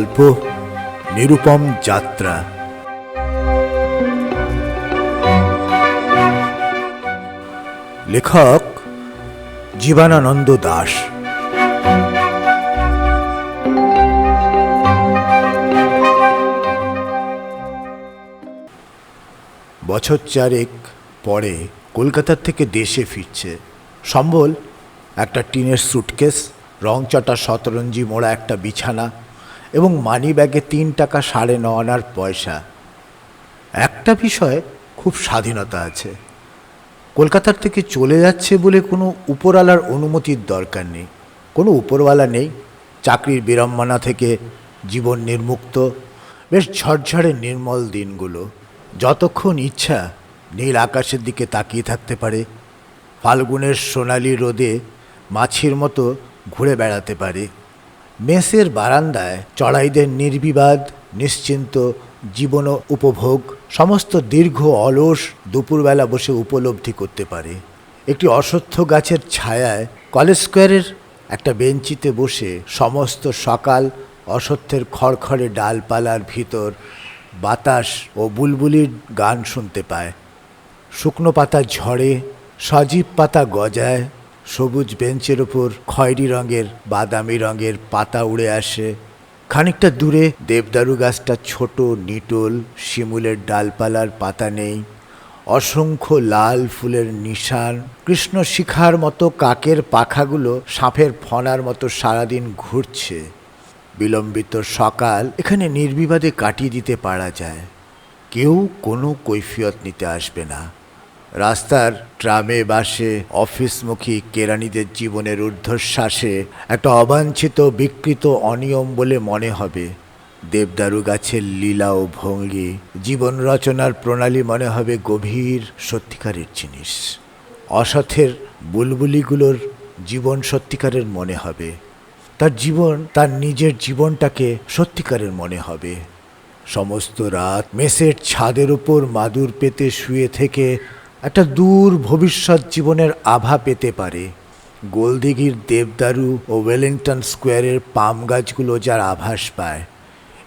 গল্প নিরুপম যাত্রা। লেখক জীবনানন্দ দাস। বছর চারেক পরে কলকাতার থেকে দেশে ফিরছে। সম্বল, একটা টিনের সুটকেস রংচটা শতরঞ্জি মোড়া একটা বিছানা এবং মানি ব্যাগে তিন টাকা সাড়ে ন আনার পয়সা। একটা বিষয় খুব স্বাধীনতা আছে। কলকাতার থেকে চলে যাচ্ছে বলে কোনো উপরওয়ালার অনুমতির দরকার নেই। কোনো উপরওয়ালা নেই। চাকরির বিড়ম্বনা থেকে জীবন নির্মুক্ত। বেশ ঝরঝরে নির্মল দিনগুলো। যতক্ষণ ইচ্ছা নীল আকাশের দিকে তাকিয়ে থাকতে পারে। ফাল্গুনের সোনালি রোদে মাছির মতো ঘুরে বেড়াতে পারে। মেসের বারান্দায় চড়াইদের নির্বিবাদ, নিশ্চিন্ত জীবন উপভোগ সমস্ত দীর্ঘ অলস দুপুরবেলা বসে উপলব্ধি করতে পারে। একটি অশ্বত্থ গাছের ছায়ায় কলেজ স্কোয়ারের একটা বেঞ্চিতে বসে সমস্ত সকাল অসত্যের খড়খড়ে ডালপালার ভিতর বাতাস ও বুলবুলির গান শুনতে পায়। শুকনো পাতা ঝরে, সজীব পাতা গজায় সবুজ বেঞ্চের ওপর খয়েরি রঙের, বাদামি রঙের পাতা উড়ে আসে। খানিকটা দূরে দেবদারু গাছটা ছোট, নিটোল, শিমুলের ডালপালার পাতা নেই। অসংখ্য লাল ফুলের নিশান। কৃষ্ণ শিখার মতো কাকের পাখাগুলো সাপের ফনার মতো সারাদিন ঘুরছে। বিলম্বিত সকাল এখানে নির্বিবাদে কাটিয়ে দিতে পারা যায়। কেউ কোনো কৈফিয়ত নিতে আসবে না। রাস্তার ট্রামে বাসে অফিসমুখী কেরানিদের জীবনের ঊর্ধ্বশ্বাসে একটা অবাঞ্ছিত, বিকৃত অনিয়ম বলে মনে হবে। দেবদারু গাছের লীলা ও ভঙ্গি, জীবন রচনার প্রণালী মনে হবে গভীর সত্যিকারের জিনিস। অসথের বুলবুলিগুলোর জীবন সত্যিকারের মনে হবে। তার জীবন, তার নিজের জীবনটাকে সত্যিকারের মনে হবে। সমস্ত রাত মেসের ছাদের উপর মাদুর পেতে শুয়ে থেকে একটা দূর ভবিষ্যৎ জীবনের আভা পেতে পারে। গোলদিঘির দেবদারু ও ওয়েলিংটন স্কোয়ারের পাম গাছগুলো যার আভাস পায়।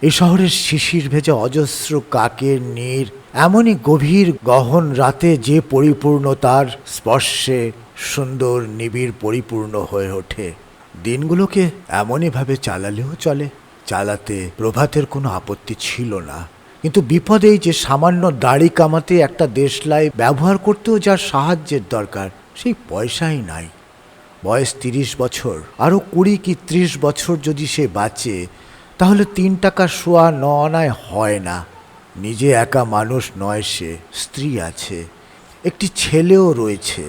এই শহরের শিশির ভেজা অজস্র কাকের নীর, এমনই গভীর গহন রাতে যে পরিপূর্ণতার স্পর্শে সুন্দর নিবিড় পরিপূর্ণ হয়ে ওঠে। দিনগুলোকে এমনইভাবে চালালেও চলে, চালাতে প্রভাতের কোনো আপত্তি ছিল না। কিন্তু বিপদেই যে সামান্য দাড়ি কামাতে একটা দেশলাই ব্যবহার করতেও যার সাহায্যের দরকার, সেই পয়সাই নাই। বয়স তিরিশ বছর, আরও কুড়ি কি ত্রিশ বছর যদি সে বাঁচে, তাহলে তিন টাকা শোয়া ন আনায় হয় না। নিজে একা মানুষ নয় সে, স্ত্রী আছে, একটি ছেলেও রয়েছে।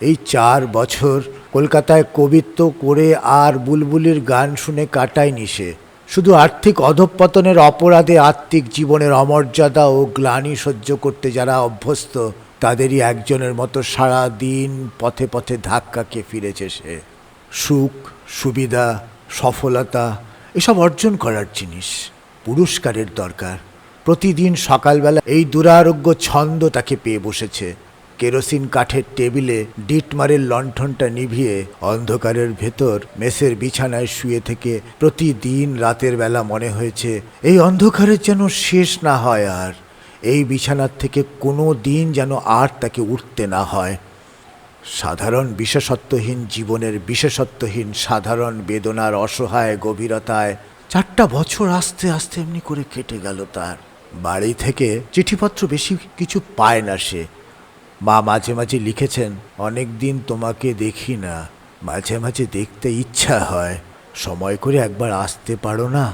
এই চার বছর কলকাতায় কবিত্ব করে আর বুলবুলির গান শুনে কাটায়নি সে। শুধু আর্থিক অধঃপতনের অপরাধে আত্মিক জীবনের অমর্যাদা ও গ্লানি সহ্য করতে যারা অভ্যস্ত, তাদেরই একজনের মতো সারা দিন পথে পথে ধাক্কা খেয়ে ফিরেছে সে। সুখ, সুবিধা, সফলতা, এসব অর্জন করার জিনিস, পুরস্কারের দরকার। প্রতিদিন সকালবেলা এই দুরারোগ্য ছন্দ তাকে পেয়ে বসেছে। কেরোসিন কাঠের টেবিলে ডিটমারের লণ্ঠনটা নিভিয়ে অন্ধকারের ভেতর মেসের বিছানায় শুয়ে থেকে প্রতিদিন রাতের বেলা মনে হয়েছে, এই অন্ধকারের যেন শেষ না হয় আর, এই বিছানার থেকে কোনো দিন যেন আর তাকে উঠতে না হয়। সাধারণ বিশেষত্বহীন জীবনের বিশেষত্বহীন সাধারণ বেদনার অসহায় গভীরতায় চারটা বছর আস্তে আস্তে এমনি করে কেটে গেল তার। বাড়ি থেকে চিঠিপত্র বেশি কিছু পায় না সে। মা মাঝে মাঝে লিখেছেন, অনেক দিন তোমাকে দেখি না, মাঝে মাঝে দেখতে ইচ্ছা হয়, সময় করে একবার আসতে পারো না?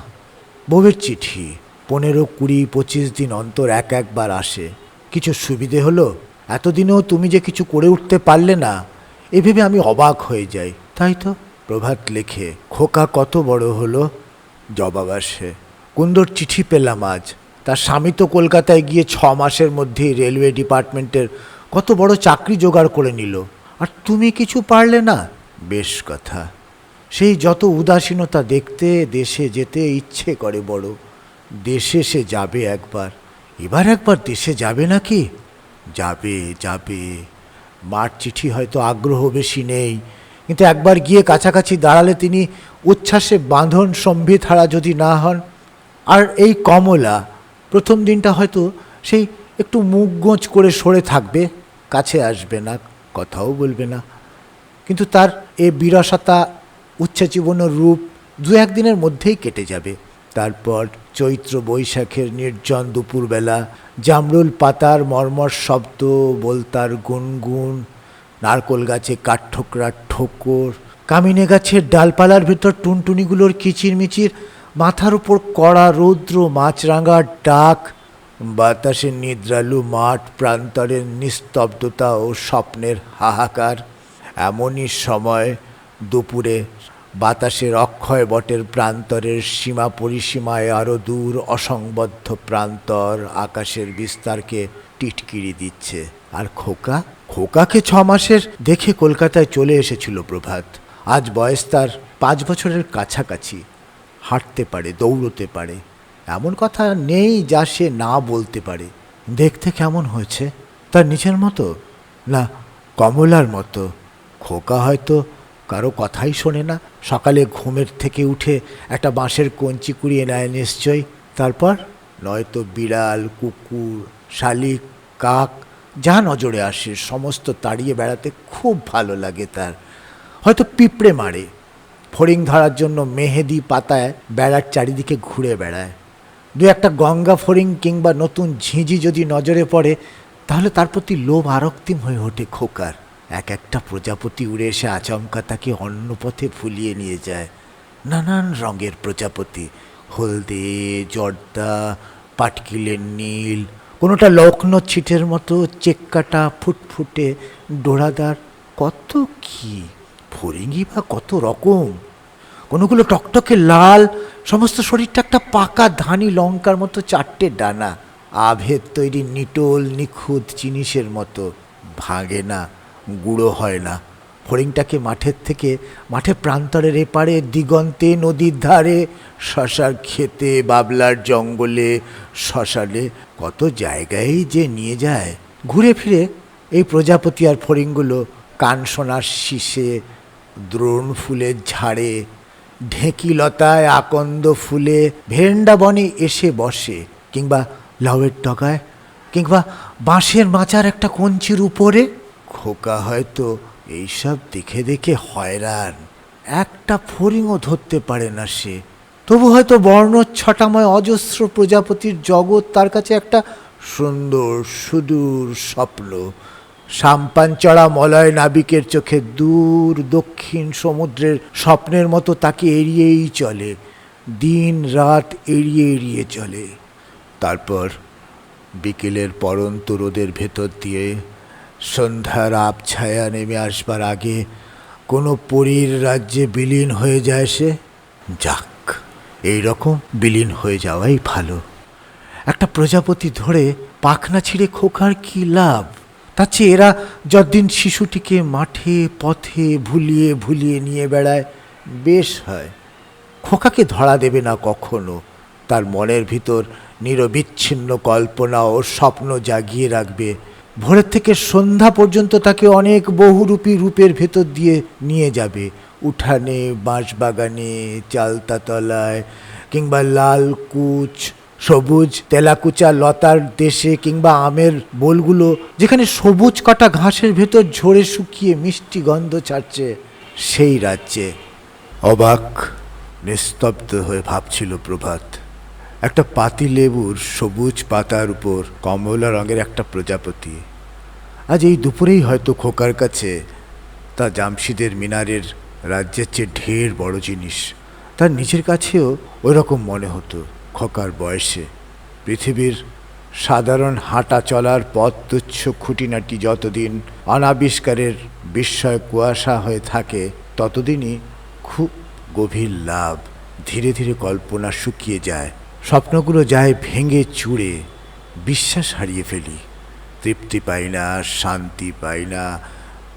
বউয়ের চিঠি, পনেরো কুড়ি পঁচিশ দিন অন্তর এক একবার আসে। কিছু সুবিধে হলো? এতদিনেও তুমি যে কিছু করে উঠতে পারলে না, এ ভেবে আমি অবাক হয়ে যাই। তাই তো? প্রভাত লেখে, খোকা কত বড় হলো? জবাব আসে, কুন্দর চিঠি পেলাম আজ। তার স্বামী তো কলকাতায় গিয়ে ছ মাসের মধ্যেই রেলওয়ে ডিপার্টমেন্টের কত বড় চাকরি জোগাড় করে নিল। আর তুমি কিছু পারলে না? বেশ কথা। সেই যত উদাসীনতা দেখতে, দেশে যেতে ইচ্ছে করে বড়। দেশে সে যাবে একবার। এবার একবার দেশে যাবে নাকি? যাবে যাবে। মার চিঠি হয়তো আগ্রহ বেশি নেই। কিন্তু একবার গিয়ে কাছাকাছি দাঁড়ালে তিনি উচ্ছ্বাসে বাঁধন সম্বিত হারা যদি না হন। আর এই কমলা, প্রথম দিনটা হয়তো সেই একটু মুখ গোঁজ করে সরে থাকবে। কাছে আসবে না, কথাও বলবে না। কিন্তু তার এ বিরসতা উচ্চাজীবন রূপ দু একদিনের মধ্যেই কেটে যাবে। তারপর চৈত্র বৈশাখের নির্জন দুপুরবেলা জামরুল পাতার মর্মর শব্দ, বলতার গুনগুন, নারকোল গাছে কাঠঠোকরার ঠোকর, কামিনে গাছের ডালপালার ভেতর টুনটুনিগুলোর কিচিরমিচির, মাথার উপর কড়া রৌদ্র মাছরাঙার ডাক বাতাসে নিদ্রালু মাঠ প্রান্তরের নিস্তব্ধতা ও স্বপ্নের হাহাকার। এমনই সময় দুপুরে বাতাসের অক্ষয় বটের প্রান্তরের সীমা পরিসীমায় আরও দূর অসংবদ্ধ প্রান্তর আকাশের বিস্তারকে টিটকিরি দিচ্ছে। আর খোকা? খোকাকে ছ মাসের দেখে কলকাতায় চলে এসেছিল প্রভাত। আজ বয়স তার পাঁচ বছরের কাছাকাছি। হাঁটতে পারে, দৌড়তে পারে। এমন কথা নেই যা সে না বলতে পারে। দেখতে কেমন হয়েছে? তার নিজের মতো? না, কমলার মতো। খোকা হয়তো কারও কথাই শোনে না। সকালে ঘুমের থেকে উঠে একটা বাঁশের কঞ্চি কুড়িয়ে নেয় নিশ্চয়ই। তারপর? নয়তো বিড়াল, কুকুর, শালিক, কাক, যা নজরে আসে, সমস্ত তাড়িয়ে বেড়াতে খুব ভালো লাগে তার। হয়তো পিঁপড়ে মারে। ফড়িং ধরার জন্য মেহেদি পাতায় বেড়ার চারিদিকে ঘুরে বেড়ায়। দু একটা গঙ্গা ফড়িং কিংবা নতুন ঝিঁঝি যদি নজরে পড়ে, তাহলে তার প্রতি লোভ আরক্তিম হয়ে ওঠে খোকার। এক একটা প্রজাপতি উড়ে এসে আচমকা তাকে অন্য পথে ফুলিয়ে নিয়ে যায়। নানান রঙের প্রজাপতি, হলদে, জর্দা, পাটকিলের নীল, কোনোটা লক্ষ্ণ ছিটের মতো চেক্কাটা, ফুটফুটে, ডোরাদার, কত কি? ফরিঙ্গি বা কত রকম? কোনোগুলো টকটকে লাল, সমস্ত শরীরটা একটা পাকা ধানি লঙ্কার মতো চারটে ডানা। আভেদ তৈরি নিটোল, নিখুঁত জিনিসের মতো। ভাঙে না, গুঁড়ো হয় না। ফড়িংটাকে মাঠের থেকে, মাঠে প্রান্তরের এপারে, দিগন্তে, নদীর ধারে, শশার খেতে বাবলার জঙ্গলে শ্মশানে কত জায়গায় যে নিয়ে যায়। ঘুরে ফিরে এই প্রজাপতি আর ফড়িংগুলো কানসোনার শীষে, দ্রোণ ফুলের ঝাড়ে ঢেঁকিলতায় আকন্দ ফুলে ভেন্ডা বনে এসে বসে, কিংবা লাউয়ের টকায়, কিংবা বাঁশের মাচার একটা কঞ্চির উপরে। খোকা হয়তো এইসব দেখে দেখে হয়রান, একটা ফড়িংও ধরতে পারে না সে। তবু হয়তো বর্ণচ্ছটাময় অজস্র প্রজাপতির জগৎ তার কাছে একটা সুন্দর, সুদূর স্বপ্ন। সাম্পানচড়া মলয় নাবিকের চোখে দূর দক্ষিণ সমুদ্রের স্বপ্নের মতো তাকে এড়িয়েই চলে, দিন রাত এড়িয়ে এড়িয়ে চলে। তারপর বিকেলের পরন্ত রোদের ভেতর দিয়ে সন্ধ্যার আবছায়া নেমে আসবার আগে কোনো পরীর রাজ্যে বিলীন হয়ে যায় সে? যাক এই রকম বিলীন হয়ে যাওয়াই ভালো। একটা প্রজাপতি ধরে পাখনা ছিঁড়ে খোকার কি লাভ? তার চেয়ে এরা যতদিন শিশুটিকে মাঠে, পথে ভুলিয়ে ভুলিয়ে নিয়ে বেড়ায়, বেশ হয়। খোকাকে ধরা দেবে না কখনো। তার মনের ভিতর নিরবিচ্ছিন্ন কল্পনা ও স্বপ্ন জাগিয়ে রাখবে। ভোরের থেকে সন্ধ্যা পর্যন্ত তাকে অনেক বহুরূপী রূপের ভেতর দিয়ে নিয়ে যাবে। উঠানে, বাঁশবাগানে, চালতাতলায় কিংবা লাল কুচ সবুজ, তেলাকুচা, লতার দেশে কিংবা আমের বোলগুলো, যেখানে সবুজ কাটা ঘাসের ভেতর ঝরে শুকিয়ে মিষ্টি গন্ধ ছাড়ছে, সেই রাজ্যে। অবাক, নিস্তব্ধ হয়ে ভাবছিল প্রভাত। একটা পাতি লেবুর সবুজ পাতার উপর কমলা রঙের একটা প্রজাপতি। আজ এই দুপুরেই হয়তো খোকার কাছে তা জামশিদের মিনারের রাজ্যের চেয়ে ঢের বড় জিনিস। তার নিজের কাছেও ওই রকম মনে হতো। খোকার বয়সে পৃথিবীর সাধারণ হাঁটা চলার পথ তুচ্ছ খুঁটিনাটি যতদিন অনাবিষ্কারের বিস্ময় কুয়াশা হয়ে থাকে, ততদিনই খুব গভীর লাভ। ধীরে ধীরে কল্পনা শুকিয়ে যায়। স্বপ্নগুলো যায় ভেঙে চুড়ে, বিশ্বাস হারিয়ে ফেলি। তৃপ্তি পাই না, শান্তি পাই না।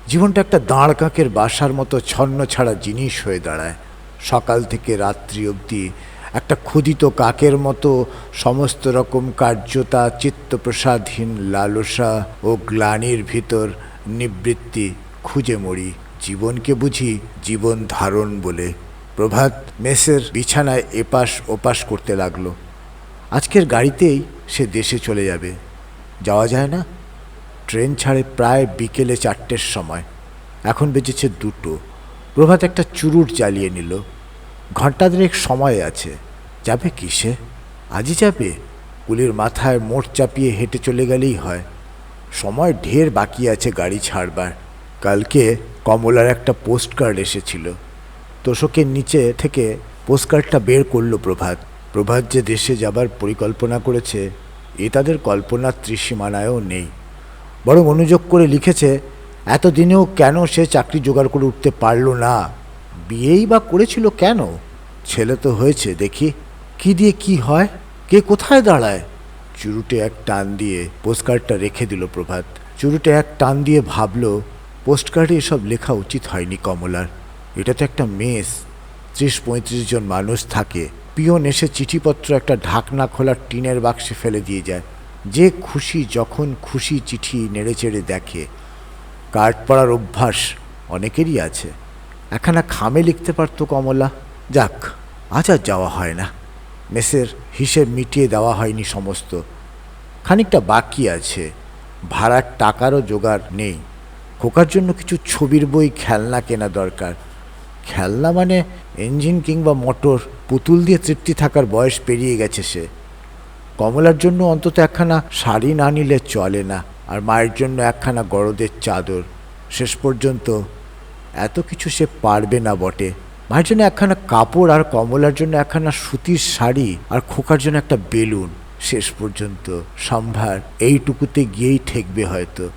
জীবনটা একটা দাঁড় কাকের বাসার মতো ছন্ন ছাড়া জিনিস হয়ে দাঁড়ায়। সকাল থেকে রাত্রি অবধি একটা ক্ষুদিত কাকের মতো সমস্ত রকম কার্যতা, চিত্তপ্রসাদহীন লালসা ও গ্লানির ভিতর নিবৃত্তি খুঁজে মরি। জীবনকে বুঝি জীবন ধারণ বলে। প্রভাত মেসের বিছানায় এপাশ ওপাশ করতে লাগল। আজকের গাড়িতেই সে দেশে চলে যাবে। যাওয়া যায় না? ট্রেন ছাড়ে প্রায় বিকেলে চারটের সময়। এখন বেজেছে দুটো। প্রভাত একটা চুরুট জ্বালিয়ে নিল। ঘণ্টা দেড়েক সময় আছে। যাবে কিসে? আজই যাবে? কুলির মাথায় মোট চাপিয়ে হেঁটে চলে গেলেই হয়। সময় ঢের বাকি আছে গাড়ি ছাড়বার। কালকে কমলার একটা পোস্ট কার্ড এসেছিল। তোষকের নিচে থেকে পোস্টকার্ডটা বের করল প্রভাত। প্রভাত যে দেশে যাবার পরিকল্পনা করেছে, এ তাদের কল্পনার ত্রিসীমানায়ও নেই। বরং অনুযোগ করে লিখেছে, এতদিনেও কেন সে চাকরি জোগাড় করে উঠতে পারল না? বিয়েই বা করেছিল কেন? ছেলে তো হয়েছে, দেখি। কি দিয়ে কি হয়? কে কোথায় দাঁড়ায়? চুরুটে এক টান দিয়ে পোস্টকার্ডটা রেখে দিল প্রভাত। চুরুটে এক টান দিয়ে ভাবল পোস্টকার্ডে এসব লেখা উচিত হয়নি কমলার। এটা তো একটা মেস, ত্রিশ পঁয়ত্রিশ জন মানুষ থাকে। পিয়ন এসে চিঠিপত্র একটা ঢাকনা খোলা টিনের বাক্সে ফেলে দিয়ে যায়। যে খুশি যখন খুশি চিঠি নেড়ে চেড়ে দেখে। কার্ড পড়ার অভ্যাস অনেকেরই আছে। একখানা খামে লিখতে পারতো কমলা। যাক, আজ আর যাওয়া হয় না। মেসের হিসেব মিটিয়ে দেওয়া হয়নি সমস্ত। খানিকটা বাকি আছে। ভাড়ার টাকারও জোগাড় নেই। খোকার জন্য কিছু ছবির বই, খেলনা কেনা দরকার। খেলনা মানে ইঞ্জিন কিংবা মোটর, পুতুল দিয়ে তৃপ্তি থাকার বয়স পেরিয়ে গেছে সে। কমলার জন্য অন্তত একখানা শাড়ি না নিলে চলে না, আর মায়ের জন্য একখানা গরদের চাদর। শেষ পর্যন্ত এত কিছু সে পারবে না বটে। মায়ের জন্য একখানা কাপড় আর কমলার জন্য একখানা সুতির শাড়ি আর খোকার জন্য একটা বেলুন। শেষ পর্যন্ত সম্ভার এইটুকুতে গিয়েই ঠেকবে হয়তো।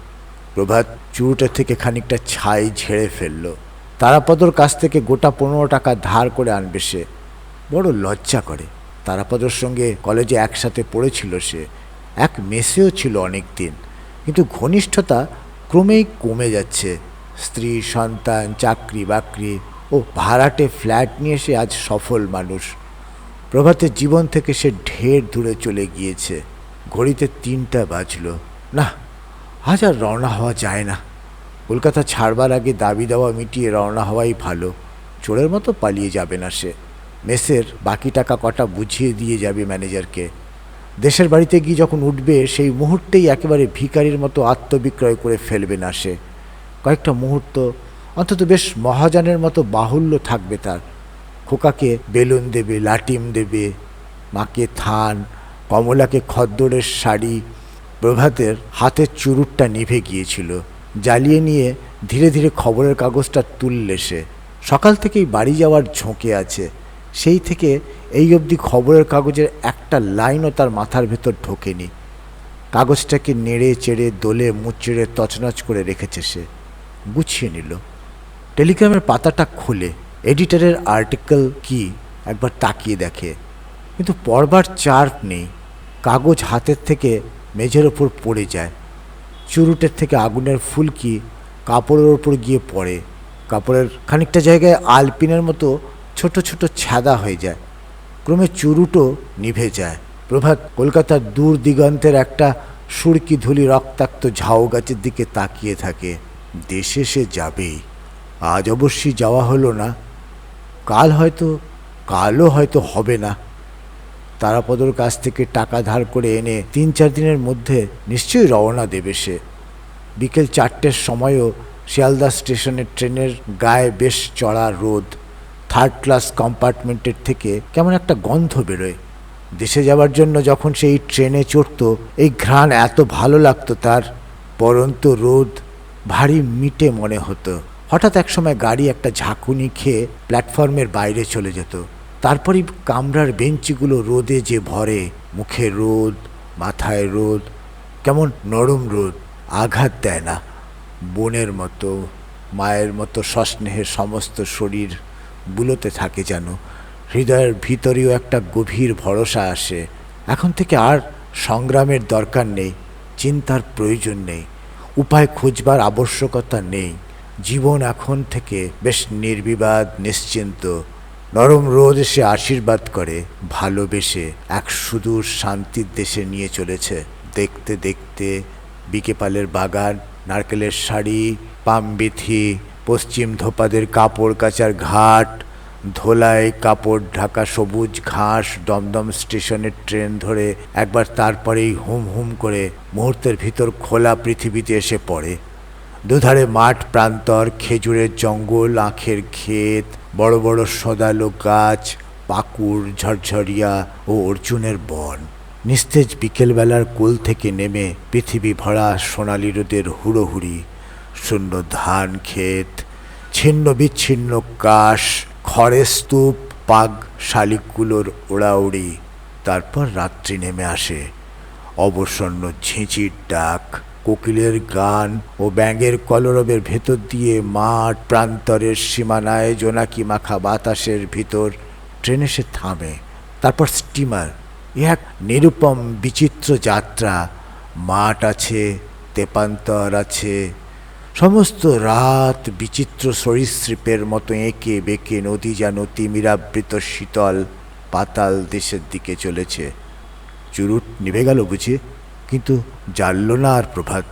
প্রভাত চুরুটা থেকে খানিকটা ছাই ঝেড়ে ফেলল। তারাপদর কাছ থেকে গোটা পনেরো টাকা ধার করে আনবে সে। বড় লজ্জা করে। তারাপদর সঙ্গে কলেজে একসাথে পড়েছিল সে। এক মেসেও ছিল অনেক দিন কিন্তু ঘনিষ্ঠতা ক্রমেই কমে যাচ্ছে। স্ত্রী, সন্তান চাকরি বাকরি ও ভাড়াটে ফ্ল্যাট নিয়ে সে আজ সফল মানুষ। প্রভাতের জীবন থেকে সে ঢের দূরে চলে গিয়েছে। ঘড়িতে তিনটা বাজলো। না, আজ আর রওনা হওয়া যায় না। কলকাতা ছাড়বার আগে দাবি দেওয়া মিটিয়ে রওনা হওয়াই ভালো। চোরের মতো পালিয়ে যাবে না সে। মেসের বাকি টাকা কটা বুঝিয়ে দিয়ে যাবে ম্যানেজারকে। দেশের বাড়িতে গিয়ে যখন উঠবে, সেই মুহূর্তেই একেবারে ভিকারির মতো আত্মবিক্রয় করে ফেলবে না সে। কয়েকটা মুহূর্ত অন্তত বেশ মহাজানের মতো বাহুল্য থাকবে তার। খোকাকে বেলুন দেবে, লাটিম দেবে, মাকে থান, কমলাকে খদ্দরের শাড়ি। প্রভাতের হাতের চুরুটটা নিভে গিয়েছিল। জ্বালিয়ে নিয়ে ধীরে ধীরে খবরের কাগজটা তুললে সে। সকাল থেকেই বাড়ি যাওয়ার ঝোঁকে আছে। সেই থেকে এই অবধি খবরের কাগজের একটা লাইনও তার মাথার ভেতর ঢোকেনি। কাগজটাকে নেড়ে চেড়ে, দোলে মুচড়ে, তছনছ করে রেখেছে সে। গুছিয়ে নিল। টেলিগ্রামের পাতাটা খুলে, এডিটরের আর্টিকেল কি একবার তাকিয়ে দেখে। কিন্তু পড়বার চার্ট নেই, কাগজ হাতের থেকে মেঝের ওপর পড়ে যায়। চুরুটের থেকে আগুনের ফুলকি কাপড়ের ওপর গিয়ে পড়ে। কাপড়ের খানিকটা জায়গায় আলপিনের মতো ছোট ছোট ছাদা হয়ে যায়। ক্রমে চুরুটও নিভে যায়। প্রভাত কলকাতার দূর দিগন্তের একটা সুরকি ধুলি রক্তাক্ত ঝাউ গাছের দিকে তাকিয়ে থাকে। দেশে সে যাবেই। আজ অবশ্যই যাওয়া হলো না। কাল হয়তো, কালও হয়তো হবে না। তারাপদর কাছ থেকে টাকা ধার করে এনে তিন চার দিনের মধ্যে নিশ্চয়ই রওনা দেবে সে। বিকেল চারটের সময়ও শিয়ালদা স্টেশনের ট্রেনের গায়ে বেশ চড়া রোদ। থার্ড ক্লাস কম্পার্টমেন্টের থেকে কেমন একটা গন্ধ বেরোয়। দেশে যাওয়ার জন্য যখন সেই ট্রেনে চড়তো, এই ঘ্রাণ এত ভালো লাগতো তার, পরন্ত রোদ ভারী মিটে মনে হতো। হঠাৎ একসময় গাড়ি একটা ঝাঁকুনি খেয়ে প্ল্যাটফর্মের বাইরে চলে যেত। তারপরই কামরার বেঞ্চিগুলো রোদে যে ভরে, মুখে রোদ, মাথায় রোদ, কেমন নরম রোদ, আঘাত দেয় না। বোনের মতো, মায়ের মতো সস্নেহের সমস্ত শরীর বুলোতে থাকে যেন। হৃদয়ের ভিতরেও একটা গভীর ভরসা আসে। এখন থেকে আর সংগ্রামের দরকার নেই, চিন্তার প্রয়োজন নেই, উপায় খুঁজবার আবশ্যকতা নেই। জীবন এখন থেকে বেশ নির্বিবাদ, নিশ্চিন্ত। নরম রোদ এসে আশীর্বাদ করে, ভালোবেসে এক সুদূর শান্তির দেশে নিয়ে চলেছে। দেখতে দেখতে বিকেপালের বাগান, নারকেলের শাড়ি পামবিথি পশ্চিম ধোপাদের কাপড় কাচার ঘাট ধোলায় কাপড় ঢাকা সবুজ ঘাস, দমদম স্টেশনের ট্রেন ধরে একবার তারপরেই হুম হুম করে মুহূর্তের ভিতর খোলা পৃথিবীতে এসে পড়ে। দুধারে মাঠ প্রান্তর, খেজুরের জঙ্গল, আখের ক্ষেত, বড় বড় সদালো গাছ, পাকুড়, ঝরঝরিয়া ও অর্জুনের বন। নিস্তেজ বিকেলবেলার কোল থেকে নেমে পৃথিবী ভরা সোনালি রোদের হুড়োহুড়ি, শূন্য ধান ক্ষেত, ছিন্ন বিচ্ছিন্ন কাশ, খড়ের স্তূপ, পাগ, শালিকগুলোর ওড়াউড়ি। তারপর রাত্রি নেমে আসে অবসন্ন ঝিঁচির ডাক। কোকিলের গান ও ব্যাঙের কলরবের ভেতর দিয়ে মাঠ প্রান্তরের সীমানায় জোনাকি মাখা বাতাসের ভিতর ট্রেন এসে থামে। তারপর স্টিমার এক নিরুপম বিচিত্র যাত্রা। মাঠ আছে, তেপান্তর আছে। সমস্ত রাত বিচিত্র সরীসৃপের মতো এঁকে বেঁকে নদী যেন তিমিরাবৃত শীতল পাতাল দেশের দিকে চলেছে। চুরুট নিভে গেল বুঝি? কিন্তু জানল না আর প্রভাত।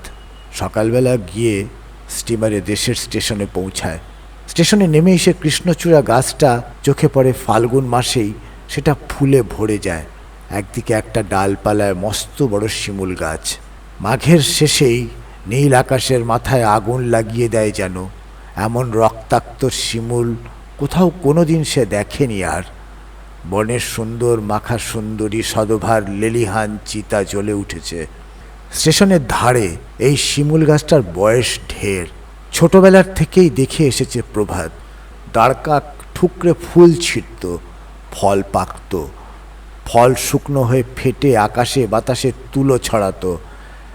সকালবেলা গিয়ে স্টিমারে দেশের স্টেশনে পৌঁছায়। স্টেশনে নেমে এসে কৃষ্ণচূড়া গাছটা চোখে পড়ে ফাল্গুন মাসেই সেটা ফুলে ভরে যায়। একদিকে একটা ডালপালায় মস্ত বড় শিমুল গাছ। মাঘের শেষেই নীল আকাশের মাথায় আগুন লাগিয়ে দেয় যেন। এমন রক্তাক্ত শিমুল কোথাও কোনোদিন সে দেখেনি আর। বনের সুন্দর, মাখা সুন্দরী সদভার লেলিহান চিতা জ্বলে উঠেছে। স্টেশনের ধারে এই শিমুল গাছটার বয়স ঢের। ছোটবেলার থেকেই দেখে এসেছে প্রভাত। দাঁড়কাক ঠুকরে ফুল ছিটত, ফল পাকত। ফল শুকনো হয়ে ফেটে আকাশে বাতাসে তুলো ছড়াতো।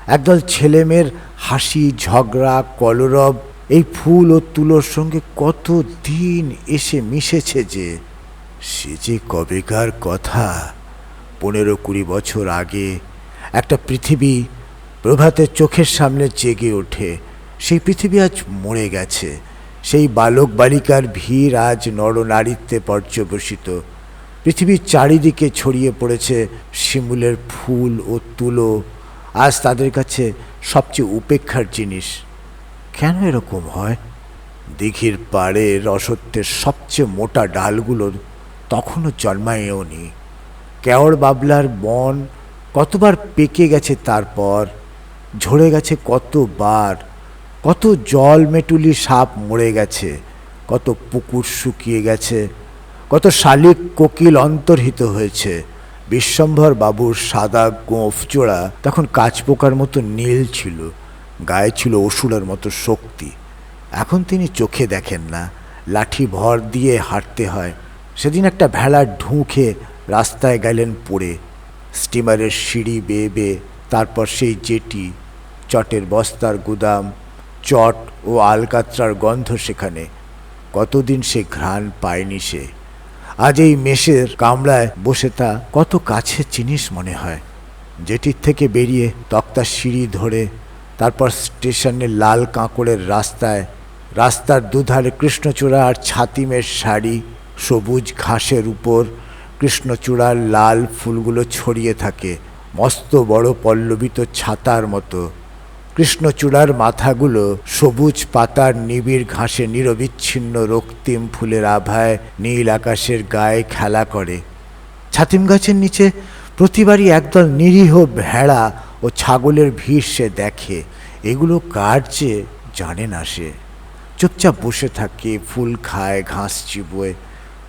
একদল ছেলেমেয়ের হাসি, ঝগড়া, কলরব, এই ফুল ও তুলোর সঙ্গে কত দিন এসে মিশেছে যে সে যে কবেকার কথা। পনেরো কুড়ি বছর আগে একটা পৃথিবী প্রভাতের চোখের সামনে জেগে ওঠে। সেই পৃথিবী আজ মরে গেছে। সেই বালক বালিকার ভিড় আজ নরনারীত্বে পর্যবসিত। পৃথিবীর চারিদিকে ছড়িয়ে পড়েছে শিমুলের ফুল ও তুলো। আজ তাদের কাছে সবচেয়ে উপেক্ষার জিনিস। কেন এরকম হয়? দিঘির পাড়ের রসত্বের সবচেয়ে মোটা ডালগুলো তখনও জন্মায়ও নি। কেওড় বাবলার বন কতবার পেকে গেছে তারপর, ঝরে গেছে কতবার, কত জল মেটুলি সাপ মরে গেছে, কত পুকুর শুকিয়ে গেছে, কত শালিক কোকিল অন্তর্হিত হয়েছে, বিশ্বম্ভর বাবুর সাদা গোঁফ জোড়া তখন কাঁচপোকার মতো নীল ছিল, গায়ে ছিল অসুরের মতো শক্তি। এখন তিনি চোখে দেখেন না, লাঠি ভর দিয়ে হাঁটতে হয়। সেদিন একটা ভেড়ার ঢুঁকে রাস্তায় গেলেন পড়ে। স্টিমারের সিঁড়ি বেয়ে বেয়ে, তারপর সেই জেটি, চটের বস্তার গুদাম, চট ও আলকাত্রার গন্ধ সেখানে। কতদিন সে ঘ্রাণ পায়নি সে। আজ এই মেষের কামড়ায় বসে তা কত কাছের জিনিস মনে হয়। জেটির থেকে বেরিয়ে তক্তার সিঁড়ি ধরে, তারপর স্টেশনের লাল কাঁকড়ের রাস্তায়, রাস্তার দুধারে কৃষ্ণচূড়া আর ছাতিমের শাড়ি সবুজ ঘাসের উপর কৃষ্ণচূড়ার লাল ফুলগুলো ছড়িয়ে থাকে, মস্ত বড় পল্লবিত ছাতার মতো। কৃষ্ণচূড়ার মাথাগুলো সবুজ পাতার নিবিড় ঘাসে নিরবিচ্ছিন্ন রক্তিম ফুলের আভায় নীল আকাশের গায়ে খেলা করে। ছাতিম গাছের নিচে প্রতিবারই একদল নিরীহ ভেড়া ও ছাগলের ভিড় সে দেখে। এগুলো কার যে জানে না সে। চুপচাপ বসে থাকে, ফুল খায়, ঘাস চিবোয়।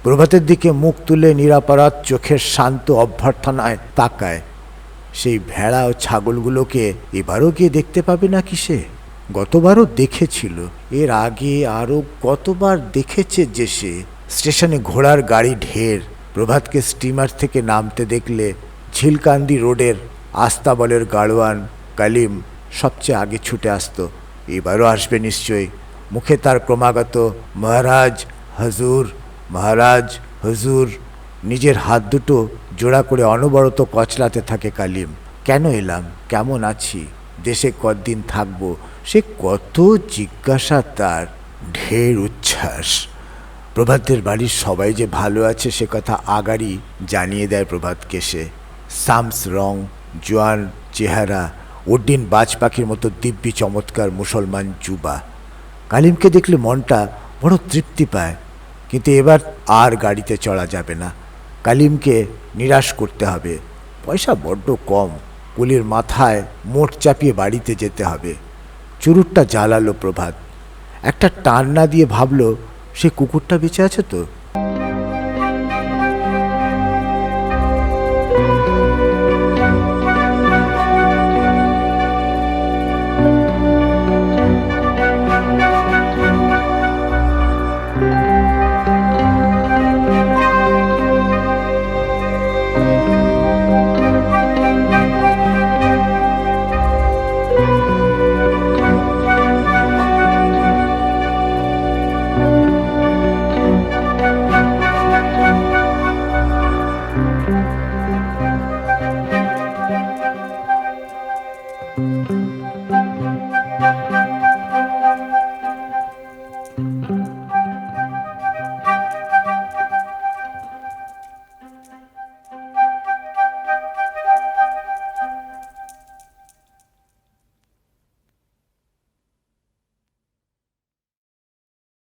প্রভাতের দিকে মুখ তুলে নিরাপরাধ চোখের শান্ত অভ্যর্থনায় তাকায়। সেই ভেড়া ও ছাগলগুলোকে এবারও গিয়ে দেখতে পাবে না কি সে? গতবারও দেখেছিল। এর আগে আরও কতবার দেখেছে যে সে? স্টেশনে ঘোড়ার গাড়ি ঢের। প্রভাতকে স্টিমার থেকে নামতে দেখলে ঝিলকান্দি রোডের আস্তাবলের গাড়োয়ান কালিম সবচেয়ে আগে ছুটে আসতো। এবারও আসবে নিশ্চয়ই। মুখে তার ক্রমাগত, মহারাজ, হজুর মহারাজ, হুজুর, নিজের হাত দুটো জোড়া করে অনবরত কচলাতে থাকে কালিম। কেন এলাম? কেমন আছি? দেশে কতদিন থাকব? সে কত জিজ্ঞাসা তার। ঢের উচ্ছ্বাস। প্রভাতের বাড়ির সবাই যে ভালো আছে সে কথা আগারই জানিয়ে দেয় প্রভাতকে সে। সামস রং, জোয়ান চেহারা, উড্ডিন বাজ পাখির মতো দিব্যি চমৎকার মুসলমান যুবা কালিমকে দেখলে মনটা বড় তৃপ্তি পায়। কিন্তু এবার আর গাড়িতে চড়া যাবে না। কালিমকে নিরাশ করতে হবে। পয়সা বড্ড কম। কুলির মাথায় মোট চাপিয়ে বাড়িতে যেতে হবে। চুরুটটা জ্বালালো প্রভাত। একটা টান না দিয়ে ভাবল, সে কুকুরটা বেঁচে আছে তো?